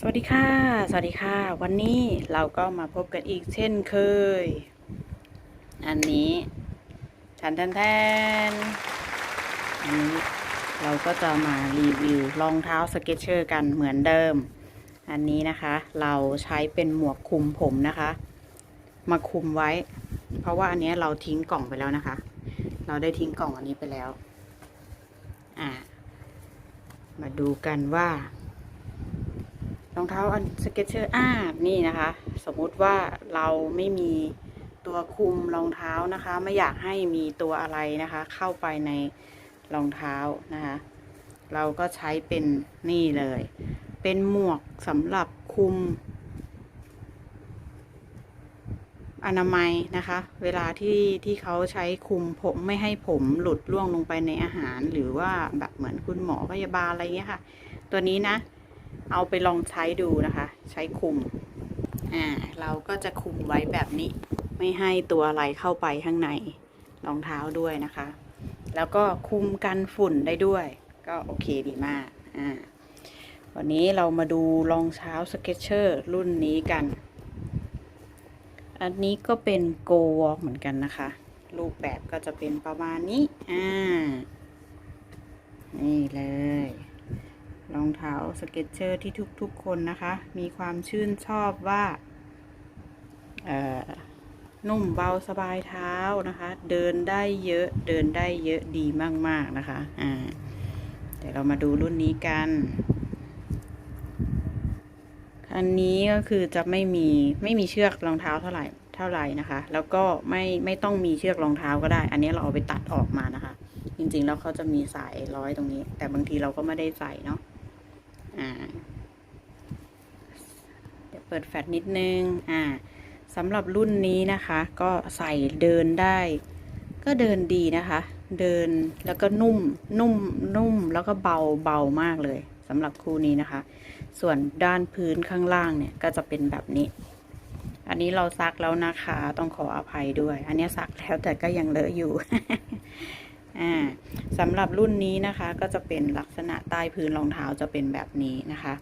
สวัสดีค่ะ สวัสดีค่ะ วันนี้เราก็มาพบกันอีกเช่นเคย อันนี้ทันทันแทนอันนี้เราก็จะมารีวิวรองเท้าสเก็ตเชอร์กันเหมือนเดิม อันนี้นะคะ เราใช้เป็นหมวกคลุมผมนะคะ มาคลุมไว้ เพราะว่าอันนี้เราทิ้งกล่องไปแล้วนะคะ เราได้ทิ้งกล่องอันนี้ไปแล้ว อ่า มาดูกันว่า รองเท้าอันสเก็ตเชอร์อ่านี่นะคะ สมมุติว่าเราไม่มีตัวคุมรองเท้านะคะ ไม่อยากให้มีตัวอะไรนะคะ เข้าไปในรองเท้านะคะ เราก็ใช้เป็นนี่เลย เป็นหมวกสำหรับคุม อนามัยนะคะ เวลาที่ที่เขาใช้คุมผมไม่ให้ผมหลุดร่วงลงไปในอาหาร หรือว่าแบบเหมือนคุณหมอพยาบาลอะไรเงี้ยค่ะ ตัวนี้นะ เอาไปลองใช้ดูนะคะ ใช้คุมอ่าเราก็จะคุมไว้แบบนี้ ไม่ให้ตัวอะไรเข้าไปข้างในรองเท้าด้วยนะคะ แล้วก็คุมกันฝุ่นได้ด้วย ก็โอเคดีมากอ่าวันนี้เรามาดูรองเท้าสเก็ตเชอร์รุ่นนี้กัน อันนี้ก็เป็นโกวอล์กเหมือนกันนะคะ รูปแบบก็จะเป็นประมาณนี้ อ่า นี่เลย รองเท้าสเก็ตเชอร์ที่ทุกๆคนนะคะ มีความชื่นชอบว่านุ่มเบาสบายเท้านะคะ เดินได้เยอะเดินได้เยอะดีมากๆนะคะอ่าเดี๋ยวเรามาดูรุ่นนี้กันอันนี้ก็คือจะไม่มีไม่มีเชือกรองเท้าเท่าไหร่เท่าไหร่นะคะ แล้วก็ไม่ไม่ต้องมีเชือกรองเท้าก็ได้ อันนี้เราเอาไปตัดออกมานะคะ จริงๆแล้วเขาจะมีสายร้อยตรงนี้ แต่บางทีเราก็ไม่ได้ใส่เนาะ อ่าเดี๋ยวเปิดแฟลชนิดนึงอ่าสำหรับรุ่นนี้นะคะ ก็ใส่เดินได้ ก็เดินดีนะคะ เดินแล้วก็นุ่มนุ่มนุ่มแล้วก็เบาเบามากเลยสำหรับคู่นี้นะคะ ส่วนด้านพื้นข้างล่างเนี่ยก็จะเป็นแบบนี้ อันนี้เราซักแล้วนะคะ ต้องขออภัยด้วย อันนี้ซักแล้วแต่ก็ยังเลอะอยู่ อ่า สำหรับรุ่นนี้นะคะก็จะเป็นลักษณะใต้พื้นรองเท้าจะเป็นแบบนี้นะคะ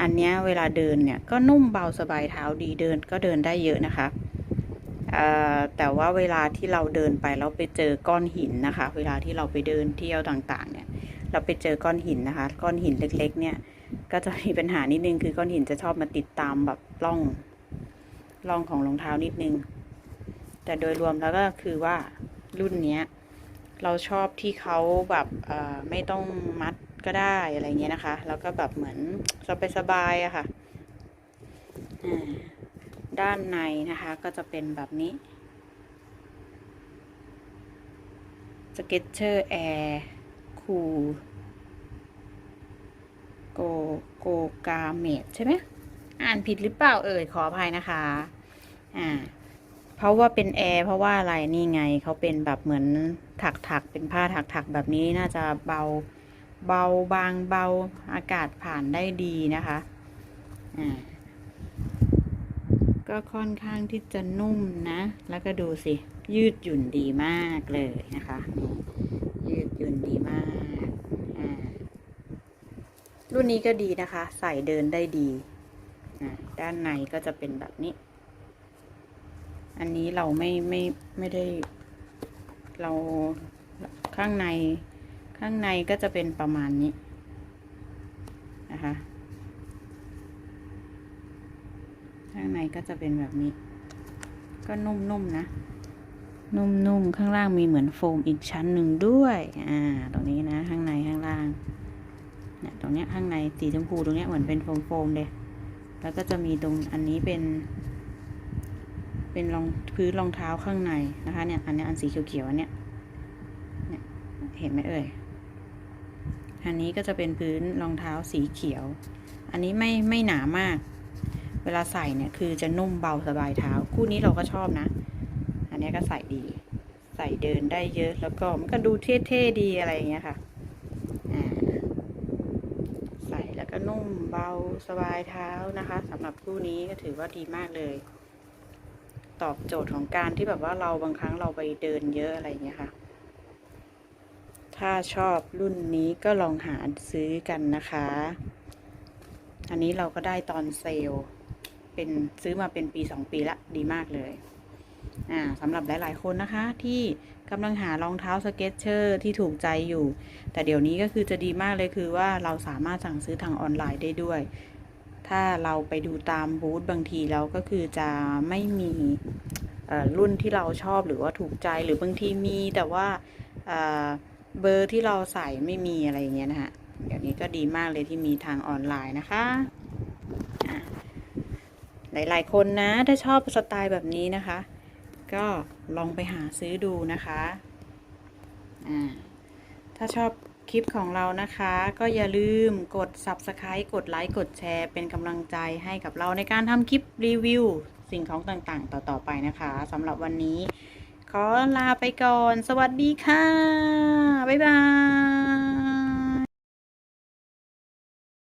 อันนี้เวลาเดินเนี่ยก็นุ่มเบาสบายเท้าดีเดินก็เดินได้เยอะนะคะแต่ว่าเวลาที่เราเดินไปแล้วไปเจอก้อนหินนะคะ เวลาที่เราไปเดินเที่ยวต่างๆ เนี่ยเราไปเจอก้อนหินนะคะ ก้อนหินเล็ก ๆ เนี่ยก็จะมีปัญหานิดนึงคือก้อนหินจะชอบมาติดตามแบบร่องร่องของรองเท้านิดนึง แต่โดยรวมแล้วก็คือว่ารุ่นเนี้ย เราชอบที่เขาแบบไม่ต้องมัดก็ได้อะไรเงี้ยนะคะ แล้วก็แบบเหมือนสบายๆอะค่ะอ่าด้านในนะคะก็จะเป็นแบบนี้ Sketcher Air คูโกโกกาเมดใช่ไหมอ่านผิดหรือเปล่าเอ่ยขออภัยนะคะ อ่า เพราะว่าเป็นแอร์เพราะว่าอะไรนี่ไงเขาเป็นแบบเหมือนถักถักๆเป็นผ้าถักถักๆแบบนี้น่าจะเบาเบาบางเบาอากาศผ่านได้ดีนะคะอ่าก็ค่อนข้างที่จะนุ่มนะ แล้วก็ดูสิ ยืดหยุ่นดีมากเลยนะคะยืดหยุ่นดีมากอ่ารุ่นนี้ก็ดีนะคะ ใส่เดินได้ดีอ่าด้านในก็จะเป็นแบบนี้ อันนี้เราไม่ไม่ไม่ได้ เราข้างในข้างในก็จะเป็นประมาณนี้นะคะ ข้างในก็จะเป็นแบบนี้ ก็นุ่มๆนะ นุ่มๆ ข้างล่างมีเหมือนโฟมอีกชั้นหนึ่งด้วย อ่า ตรงนี้นะ ข้างในข้างล่าง เนี่ยตรงเนี้ยข้างในสีชมพูตรงเนี้ยเหมือนเป็นโฟมๆเลย แล้วก็จะมีตรงอันนี้เป็น เป็นรองพื้นรองเท้าข้างในนะคะเนี่ยอันนี้อันสีเขียวๆอันเนี้ยเนี่ยเห็นไหมเอ่ยอันนี้ก็จะเป็นพื้นรองเท้าสีเขียว อันนี้ไม่ไม่หนามาก เวลาใส่เนี่ยคือจะนุ่มเบาสบายเท้า คู่นี้เราก็ชอบนะ อันนี้ก็ใส่ดี ใส่เดินได้เยอะ แล้วก็มันก็ดูเท่ๆดีอะไรอย่างเงี้ยค่ะใส่แล้วก็นุ่มเบาสบายเท้านะคะสำหรับคู่นี้ก็ถือว่าดีมากเลย ตอบโจทย์ของการที่แบบว่าเราบางครั้งเราไปเดินเยอะอะไรอย่างเงี้ยค่ะ ถ้าชอบรุ่นนี้ก็ลองหาซื้อกันนะคะ อันนี้เราก็ได้ตอนเซลล์เป็นซื้อมาเป็นปี 2 ปีละดีมากเลยอ่าสำหรับหลาย ๆ คนนะคะ ที่กำลังหารองเท้าสเก็ตเชอร์ที่ถูกใจอยู่ แต่เดี๋ยวนี้ก็คือจะดีมากเลยคือว่าเราสามารถสั่งซื้อทางออนไลน์ได้ด้วย ถ้าเราไปดูตามบูธบางทีเราก็คือจะไม่มีรุ่นที่เราชอบหรือว่าถูกใจหรือบางทีมีแต่ว่าเบอร์ที่เราใส่ไม่มีอะไรอย่างเงี้ยนะคะเดี๋ยวนี้ก็ดีมากเลยที่มีทางออนไลน์นะคะอะหลายๆ คนนะ ถ้าชอบสไตล์แบบนี้นะคะ ก็ลองไปหาซื้อดูนะคะ อ่า ถ้าชอบ คลิปของเรานะคะ ก็อย่าลืมกด Subscribe กดไลค์กดแชร์ เป็นกำลังใจให้กับเราในการทำคลิปรีวิว สิ่งของต่างๆ ต่อๆไปนะคะสำหรับวันนี้ ขอลาไปก่อน สวัสดีค่ะ บ๊ายบาย